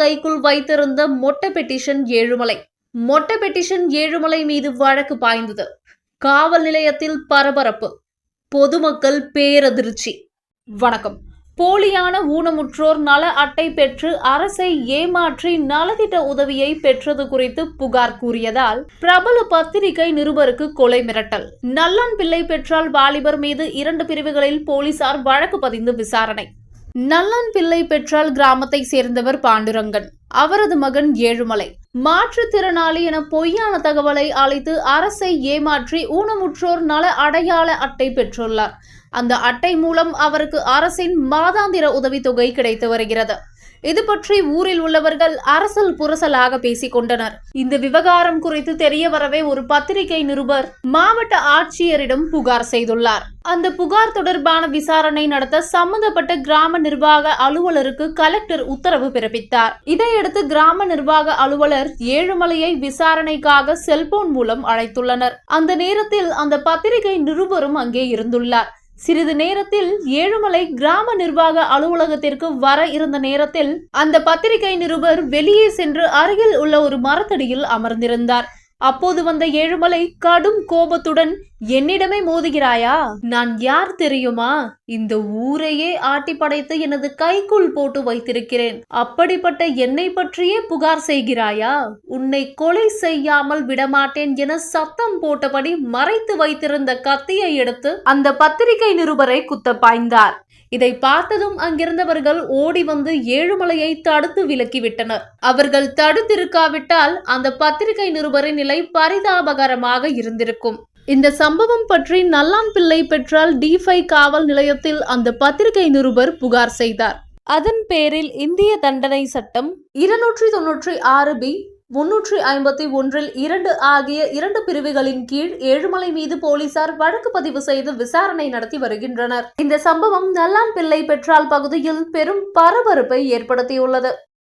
கைக்குள் வைத்திருந்த மொட்டை பெட்டிஷன் ஏழுமலை. மொட்டை பெட்டிஷன் ஏழுமலை மீது வழக்கு பாய்ந்தது. காவல் நிலையத்தில் பரபரப்பு. பொதுமக்கள் பேரதிர்ச்சி. வணக்கம். போலியான ஊனமுற்றோர் நல அட்டை பெற்று அரசை ஏமாற்றி நலத்திட்ட உதவியை பெற்றது குறித்து புகார் கூறியதால் பிரபல பத்திரிகை நிருபருக்கு கொலை மிரட்டல். நல்லான் பிள்ளை பெற்றால் வாலிபர் மீது இரண்டு பிரிவுகளில் போலீசார் வழக்கு பதிந்து விசாரணை. நல்லான் பிள்ளை பெற்றால் கிராமத்தை சேர்ந்தவர் பாண்டுரங்கன். அவரது மகன் ஏழுமலை. மாற்றுத்திறனாளி என பொய்யான தகவலை அளித்து அரசை ஏமாற்றி ஊனமுற்றோர் நல அடையாள அட்டை பெற்றுள்ளார். அந்த அட்டை மூலம் அவருக்கு அரசின் மாதாந்திர உதவித்தொகை கிடைத்து வருகிறது. இது பற்றி ஊரில் உள்ளவர்கள் அரசல் புரசலாக பேசிக் கொண்டனர். இந்த விவகாரம் குறித்து தெரிய வரவே ஒரு பத்திரிகை நிருபர் மாவட்ட ஆட்சியரிடம் புகார் செய்துள்ளார். அந்த புகார் தொடர்பான விசாரணை நடத்த சம்பந்தப்பட்ட கிராம நிர்வாக அலுவலருக்கு கலெக்டர் உத்தரவு பிறப்பித்தார். இதையடுத்து கிராம நிர்வாக அலுவலர் ஏழுமலையை விசாரணைக்காக செல்போன் மூலம் அழைத்துள்ளனர். அந்த நேரத்தில் அந்த பத்திரிகை நிருபரும் அங்கே இருந்துள்ளார். சிறிது நேரத்தில் ஏழுமலை கிராம நிர்வாக அலுவலகத்திற்கு வர இருந்த நேரத்தில் அந்த பத்திரிகை நிருபர் வெளியே சென்று அருகில் உள்ள ஒரு மரத்தடியில் அமர்ந்திருந்தார். அப்போது வந்த ஏழுமலை கடும் கோபத்துடன் என்னிடமே மோதுகிறாயா? நான் யார் தெரியுமா? இந்த ஊரையே ஆட்டி படைத்து எனது கைக்குள் போட்டு வைத்திருக்கிறேன். அப்படிப்பட்ட என்னை பற்றியே புகார் செய்கிறாயா? உன்னை கொலை செய்யாமல் விடமாட்டேன் என சத்தம் போட்டபடி மறைத்து வைத்திருந்த கத்தியை எடுத்து அந்த பத்திரிகை நிருபரை குத்த பாய்ந்தார் இதை பார்த்ததும் அங்கிருந்தவர்கள் ஓடி வந்து ஏழுமலையை தடுத்து விலக்கிவிட்டனர். அவர்கள் தடுத்திருக்காவிட்டால் அந்த பத்திரிகை நிருபரின் நிலை பரிதாபகரமாக இருந்திருக்கும். இந்த சம்பவம் பற்றி நல்லான் பிள்ளை பெற்றால் டிஃபை காவல் நிலையத்தில் அந்த பத்திரிகை நிருபர் புகார் செய்தார். அதன் பேரில் இந்திய தண்டனை சட்டம் இருநூற்றி தொன்னூற்றி ஆறு பி முன்னூற்றி ஐம்பத்தி ஒன்றில் இரண்டு ஆகிய இரண்டு பிரிவுகளின் கீழ் ஏழுமலை மீது போலீசார் வழக்கு பதிவு செய்து விசாரணை நடத்தி வருகின்றனர். இந்த சம்பவம் நல்லான் பிள்ளை பெற்றால் பகுதியில் பெரும் பரபரப்பை ஏற்படுத்தியுள்ளது.